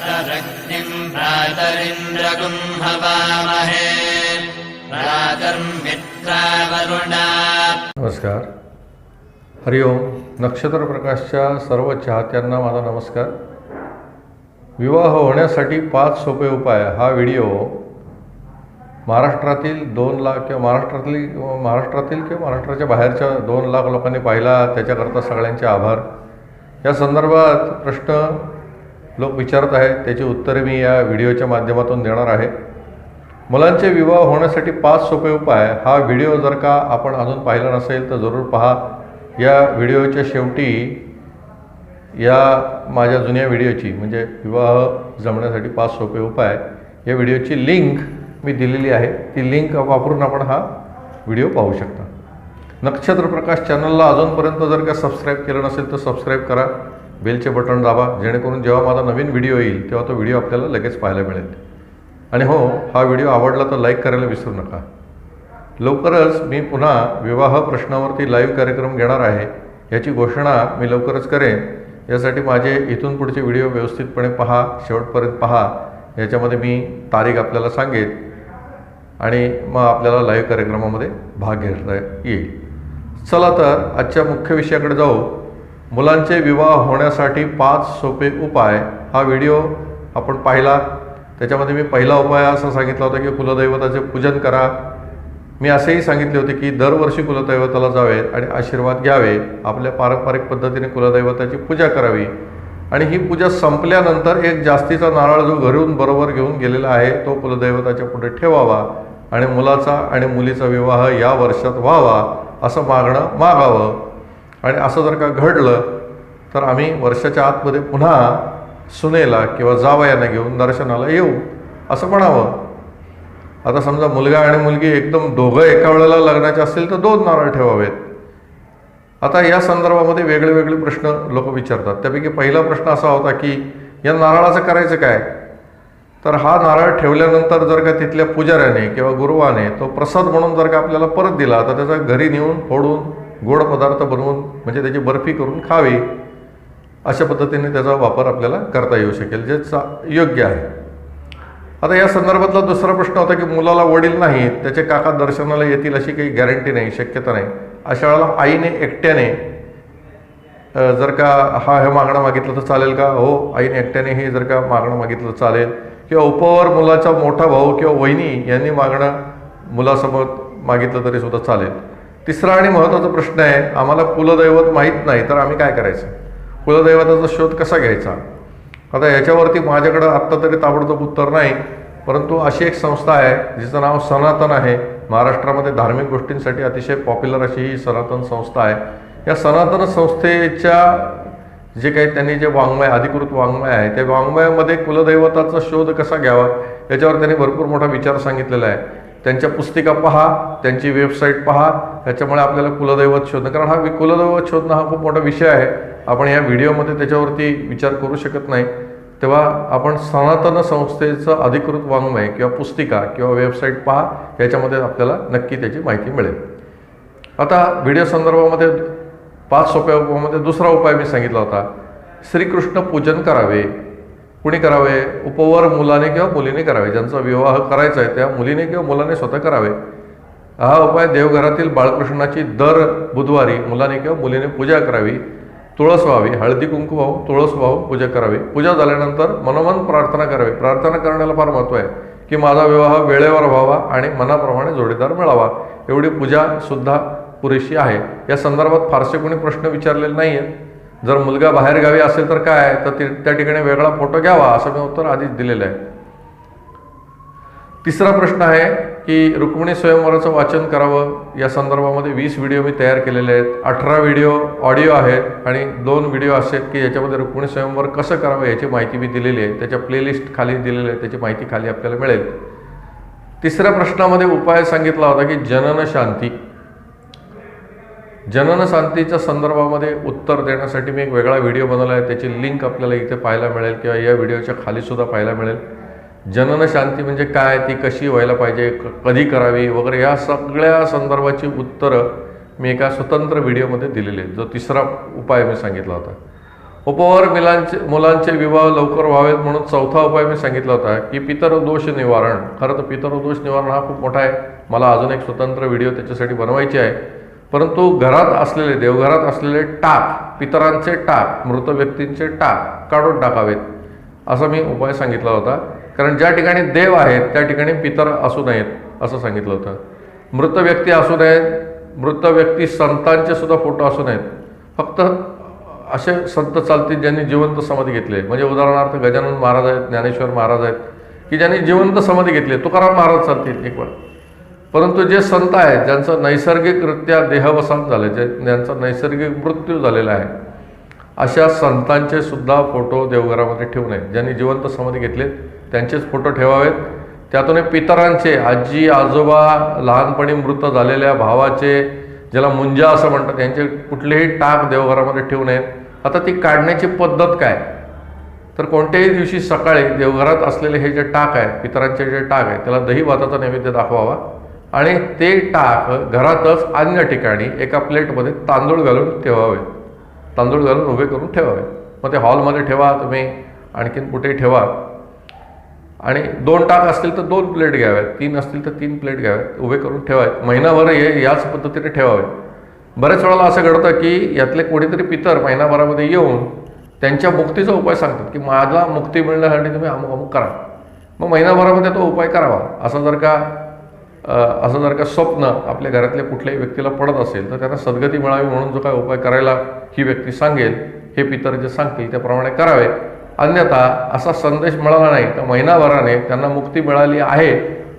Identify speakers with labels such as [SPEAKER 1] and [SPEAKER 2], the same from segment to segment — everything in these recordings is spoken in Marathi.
[SPEAKER 1] प्रातरग्निम् प्रातरिन्द्रगुम् हवामहे प्रातर्मित्रावरुणा
[SPEAKER 2] नमस्कार। हरिओम नक्षत्र प्रकाशच्या सर्व चाहत्यांना माझा नमस्कार. विवाह होण्यासाठी पाच सोपे उपाय. हा व्हिडिओ महाराष्ट्रातील दोन लाख किंवा महाराष्ट्रातील महाराष्ट्रातील किंवा महाराष्ट्राच्या बाहेरच्या दोन लाख लोकांनी पाहिला. त्याच्याकरता सगळ्यांचे आभार. या संदर्भात प्रश्न लोक विचारत आहेत त्याची उत्तरे मी या व्हिडिओच्या माध्यमातून देणार आहे. मुलांचे विवाह होण्यासाठी पाच सोपे उपाय. हा व्हिडिओ जर का आपण अजून पाहिला नसेल तर जरूर पहा. या व्हिडिओच्या शेवटी या माझ्या जुन्या व्हिडिओची म्हणजे विवाह जमण्यासाठी पाच सोपे उपाय. या व्हिडिओची लिंक मी दिलेली आहे. ती लिंक वापरून आपण हा व्हिडिओ पाहू शकता. नक्षत्र प्रकाश चॅनलला अजूनपर्यंत जर का सबस्क्राईब केलं नसेल तर सबस्क्राईब करा. बेलचे बटन दाबा जेणेकरून जेव्हा माझा नवीन व्हिडिओ येईल तेव्हा तो व्हिडिओ आपल्याला लगेच पाहायला मिळेल. आणि हो हा व्हिडिओ आवडला तर लाईक करायला विसरू नका. लवकरच मी पुन्हा विवाह प्रश्नावरती लाईव्ह कार्यक्रम घेणार आहे याची घोषणा मी लवकरच करेन. यासाठी माझे इथून पुढचे व्हिडिओ व्यवस्थितपणे पहा शेवटपर्यंत पहा. याच्यामध्ये मी तारीख आपल्याला सांगेन आणि मग आपल्याला लाईव्ह कार्यक्रमामध्ये भाग घेता येईल. चला तर आजच्या मुख्य विषयाकडे जाऊ. मुलांचे विवाह होण्यासाठी पाच सोपे उपाय. हा व्हिडिओ आपण पाहिला. त्याच्यामध्ये मी पहिला उपाय असा सांगितला होता की कुलदैवताचे पूजन करा. मी असेही सांगितले होते की दरवर्षी कुलदैवताला जावेत आणि आशीर्वाद घ्यावे. आपल्या पारंपरिक पद्धतीने कुलदैवताची पूजा करावी. आणि ही पूजा संपल्यानंतर एक जास्तीचा नारळ जो घरून बरोबर घेऊन गेलेला आहे तो कुलदैवताच्या पुढे ठेवावा आणि मुलाचा आणि मुलीचा विवाह या वर्षात व्हावा असं मागणं मागावं. आणि असं जर का घडलं तर आम्ही वर्षाच्या आतमध्ये पुन्हा सुनेला किंवा जावयाला घेऊन दर्शनाला येऊ असं म्हणावं. आता समजा मुलगा आणि मुलगी एकदम दोघं एका वेळेला लग्नाचे असतील तर दोन नारळ ठेवावेत. आता या संदर्भामध्ये वेगळे वेगळे प्रश्न लोक विचारतात. त्यापैकी पहिला प्रश्न असा होता की या नारळाचं करायचं काय? तर हा नारळ ठेवल्यानंतर जर का तिथल्या पुजाऱ्याने किंवा गुरुवाने तो प्रसाद म्हणून जर का आपल्याला परत दिला तर त्याचा घरी नेऊन फोडून गोड पदार्थ बनवून म्हणजे त्याची बर्फी करून खावी अशा पद्धतीने त्याचा वापर आपल्याला करता येऊ शकेल जे चा योग्य आहे. आता या संदर्भातला दुसरा प्रश्न होता की मुलाला वडील नाही त्याचे काका दर्शनाला येतील अशी काही गॅरंटी नाही शक्यता नाही. अशा वेळेला आईने एकट्याने जर का हा हे मागणं मागितलं तर चालेल का? हो आईने एकट्याने हे जर का मागणं मागितलं तर चालेल. किंवा उपवर मुलाचा मोठा भाऊ किंवा वहिनी यांनी मागणं मुलासमोर मागितलं तरी सुद्धा चालेल. तिसरा आणि महत्त्वाचा प्रश्न आहे आम्हाला कुलदैवत माहीत नाही तर आम्ही काय करायचं? कुलदैवताचा शोध कसा घ्यायचा? आता याच्यावरती माझ्याकडं आत्ता तरी ताबडतोब उत्तर नाही परंतु अशी एक संस्था आहे जिचं नाव सनातन आहे. महाराष्ट्रामध्ये धार्मिक गोष्टींसाठी अतिशय पॉप्युलर अशी ही सनातन संस्था आहे. या सनातन संस्थेच्या जे काही त्यांनी जे वाङ्मय अधिकृत वाङ्मय आहे त्या वाङ्मयामध्ये कुलदैवताचा शोध कसा घ्यावा याच्यावर त्यांनी भरपूर मोठा विचार सांगितलेला आहे. त्यांच्या पुस्तिका पहा त्यांची वेबसाईट पहा. त्याच्यामुळे आपल्याला कुलदैवत शोधणं कारण हा कुलदैवत शोधणं हा खूप मोठा विषय आहे. आपण या व्हिडिओमध्ये त्याच्यावरती विचार करू शकत नाही. तेव्हा आपण सनातन संस्थेचं अधिकृत वाङ्मय किंवा पुस्तिका किंवा वेबसाईट पहा. याच्यामध्ये आपल्याला नक्की त्याची माहिती मिळेल. आता व्हिडिओ संदर्भामध्ये पाच सोप्या उपायामध्ये दुसरा उपाय मी सांगितला होता. श्रीकृष्ण पूजन करावे. कुणी करावे? उपवर मुलाने किंवा मुलीने करावे. ज्यांचा विवाह करायचा आहे त्या मुलीने किंवा मुलाने स्वतः करावे. हा उपाय देवघरातील बाळकृष्णाची दर बुधवारी मुलाने किंवा मुलीने पूजा करावी. तुळस व्हावी हळदी कुंकू वाहून तुळस वाहून पूजा करावी. पूजा झाल्यानंतर मनोमन प्रार्थना करावी. प्रार्थना करण्याला फार महत्त्व आहे की माझा विवाह वेळेवर व्हावा आणि मनाप्रमाणे जोडीदार मिळावा. एवढी पूजा सुद्धा पुरेशी आहे. या संदर्भात फारसे कोणी प्रश्न विचारलेले नाही आहेत जर मुलगा बाहेरगावी असेल तर काय? तर ते त्या ठिकाणी वेगळा फोटो घ्यावा असं मी उत्तर आधीच दिलेलं आहे. तिसरा प्रश्न आहे की रुक्मिणी स्वयंवराचं वाचन करावं. या संदर्भामध्ये वीस व्हिडिओ मी तयार केलेले आहेत. अठरा व्हिडिओ ऑडिओ आहेत आणि दोन व्हिडिओ असे आहेत की याच्यामध्ये रुक्मिणी स्वयंवर कसं करावं याची माहिती मी दिलेली आहे. त्याच्या प्लेलिस्ट खाली दिलेली आहे. त्याची माहिती खाली आपल्याला मिळेल. तिसऱ्या प्रश्नामध्ये उपाय सांगितला होता की जनन शांती. जनन शांतीच्या संदर्भामध्ये उत्तर देण्यासाठी मी एक वेगळा व्हिडिओ बनवला आहे. त्याची लिंक आपल्याला इथे पाहायला मिळेल किंवा या व्हिडिओच्या खालीसुद्धा पाहायला मिळेल. जननशांती म्हणजे काय? ती कशी व्हायला पाहिजे? क- कधी करावी? वगैरे या सगळ्या संदर्भाची उत्तरं मी एका स्वतंत्र व्हिडिओमध्ये दिलेली आहेत. जो तिसरा उपाय मी सांगितला होता. उपवर मिलांचे मुलांचे विवाह लवकर व्हावेत म्हणून चौथा उपाय मी सांगितला होता की पितर दोष निवारण. खरं तर पितर दोष निवारण हा खूप मोठा आहे. मला अजून एक स्वतंत्र व्हिडिओ त्याच्यासाठी बनवायची आहे. परंतु घरात असलेले देवघरात असलेले टाक पितरांचे टाक मृत व्यक्तींचे टाक काढून टाकावेत. असा मी उपाय सांगितला होता. कारण ज्या ठिकाणी देव आहेत त्या ठिकाणी पितर असू नयेत असं सांगितलं होतं. मृत व्यक्ती असू नयेत मृत व्यक्ती संतांचे सुद्धा फोटो असू नयेत. फक्त असे संत चालतील ज्यांनी जिवंत समाधी घेतले म्हणजे उदाहरणार्थ गजानन महाराज आहेत ज्ञानेश्वर महाराज आहेत की ज्यांनी जिवंत समाधी घेतली आहे. तुकाराम महाराज चालतील एक वेळ. परंतु जे संत आहेत ज्यांचं नैसर्गिकरित्या देहावसान झालं जे ज्यांचा नैसर्गिक मृत्यू झालेला आहे अशा संतांचे सुद्धा फोटो देवघरामध्ये ठेवू नयेत ज्यांनी जिवंत समाधी घेतलेत त्यांचेच फोटो ठेवावेत. त्यातून पितरांचे आजी आजोबा लहानपणी मृत झालेल्या भावाचे ज्याला मुंजा असं म्हणतात यांचे कुठलेही टाक देवघरामध्ये ठेवू नयेत. आता ती काढण्याची पद्धत काय? तर कोणत्याही दिवशी सकाळी देवघरात असलेले हे जे टाक आहे पितरांचे जे टाक आहे त्याला दही भाताचा नैवेद्य दाखवावा. आणि ते टाक घरातच अन्य ठिकाणी एका प्लेटमध्ये तांदूळ घालून ठेवावे. तांदूळ घालून उभे करून ठेवावे. मग ते हॉलमध्ये ठेवा तुम्ही आणखीन कुठेही ठेवा. आणि दोन टाक असतील तर दोन प्लेट घ्याव्यात तीन असतील तर तीन प्लेट घ्याव्यात उभे करून ठेवावे. महिनाभर हे याच पद्धतीने ठेवावे. बऱ्याच वेळेला असं घडतं की यातले कोणीतरी पितर महिनाभरामध्ये येऊन त्यांच्या मुक्तीचा उपाय सांगतात की माझा मुक्ती मिळण्यासाठी तुम्ही अमुक अमुक करा. मग महिनाभरामध्ये तो उपाय करावा. असं जर का असं जर का स्वप्न आपल्या घरातल्या कुठल्याही व्यक्तीला पडत असेल तर त्यांना सद्गती मिळावी म्हणून जो काय उपाय करायला ही व्यक्ती सांगेल हे पितर जे सांगतील त्याप्रमाणे करावे. अन्यथा असा संदेश मिळाला नाही तर महिनाभराने त्यांना मुक्ती मिळाली आहे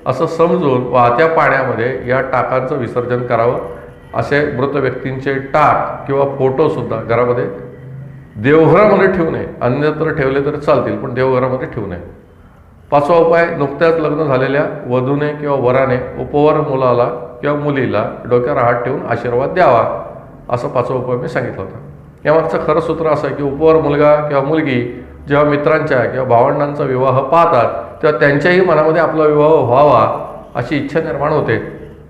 [SPEAKER 2] असं समजून वाहत्या पाण्यामध्ये या टाकांचं विसर्जन करावं. असे मृत व्यक्तींचे टाक किंवा फोटोसुद्धा घरामध्ये देवघरामध्ये ठेवू नये. अन्यत्र ठेवले तर चालतील पण देवघरामध्ये ठेवू नये. पाचवा उपाय नुकत्याच लग्न झालेल्या वधूने किंवा वराने उपवर मुलाला किंवा मुलीला डोक्यावर हात ठेवून आशीर्वाद द्यावा असा पाचवा उपाय मी सांगितला होता. यामागचं खरं सूत्र असं आहे की उपवर मुलगा किंवा मुलगी जेव्हा मित्रांच्या किंवा भावंडांचा विवाह पाहतात तेव्हा त्यांच्याही मनामध्ये आपला विवाह व्हावा अशी इच्छा निर्माण होते.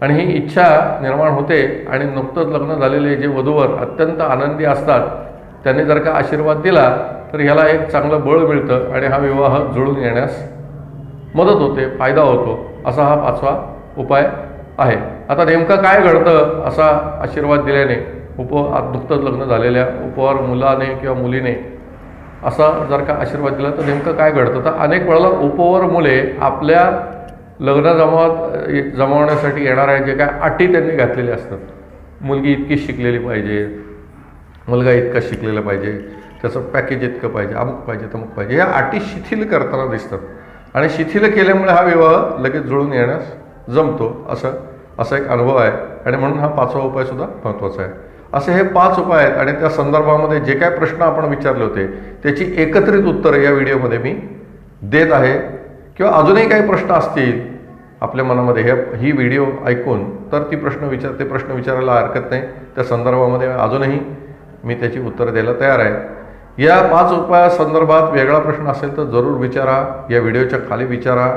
[SPEAKER 2] आणि ही इच्छा निर्माण होते आणि नुकतंच लग्न झालेले जे वधूवर अत्यंत आनंदी असतात त्यांनी जर का आशीर्वाद दिला तर ह्याला एक चांगलं बळ मिळतं आणि हा विवाह जुळून येण्यास मदत होते फायदा होतो असा हा पाचवा उपाय आहे. आता नेमकं काय घडतं असा आशीर्वाद दिल्याने उप आत नुकतंच लग्न झालेल्या उपवर मुलाने किंवा मुलीने असा जर का आशीर्वाद दिला तर नेमकं काय घडतं? तर अनेक वेळेला उपवर मुले आपल्या लग्न जमावत जमावण्यासाठी येणाऱ्या जे काय अटी त्यांनी घातलेल्या असतात. मुलगी इतकी शिकलेली पाहिजे मुलगा इतका शिकलेला पाहिजे त्याचं पॅकेज इतकं पाहिजे अमुक पाहिजे तमुक पाहिजे या अटी शिथिल करताना दिसतात. आणि शिथिल केल्यामुळे हा विवाह लगेच जुळून येण्यास जमतो असं असा एक अनुभव आहे. आणि म्हणून हा पाचवा उपायसुद्धा महत्त्वाचा आहे. असे हे पाच उपाय आहेत आणि त्या संदर्भामध्ये जे काय प्रश्न आपण विचारले होते त्याची एकत्रित उत्तरं या व्हिडिओमध्ये मी देत आहे. किंवा अजूनही काही प्रश्न असतील आपल्या मनामध्ये हे ही व्हिडिओ ऐकून तर ती प्रश्न विचार ते प्रश्न विचारायला हरकत नाही. त्या संदर्भामध्ये अजूनही मी त्याची उत्तरं द्यायला तयार आहे. या पाच उपायासंदर्भात वेगळा प्रश्न असेल तर जरूर विचारा या व्हिडिओच्या खाली विचारा.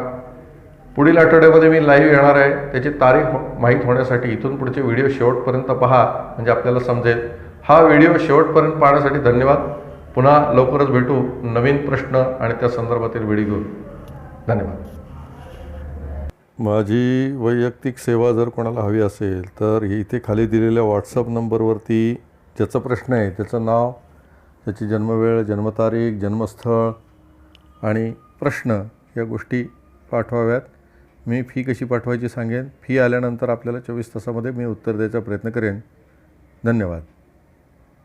[SPEAKER 2] पुढील आठवड्यामध्ये मी लाईव्ह येणार आहे. त्याची तारीख हो-, माहीत होण्यासाठी इथून पुढचे व्हिडिओ शेवटपर्यंत पहा म्हणजे आपल्याला समजेल. हा व्हिडिओ शेवटपर्यंत पाहण्यासाठी धन्यवाद. पुन्हा लवकरच भेटू नवीन प्रश्न आणि त्या संदर्भातील व्हिडिओ घेऊन. धन्यवाद. माझी वैयक्तिक सेवा जर कोणाला हवी असेल तर इथे खाली दिलेल्या व्हॉट्सअप नंबरवरती ज्याचा प्रश्न आहे त्याचं नाव त्याची जन्मवेळ जन्मतारीख जन्मस्थळ आणि प्रश्न या गोष्टी पाठवाव्यात. मी फी कशी पाठवायची सांगेन? फी आल्यानंतर आपल्याला चोवीस तासामध्ये मी उत्तर द्यायचा प्रयत्न करेन. धन्यवाद.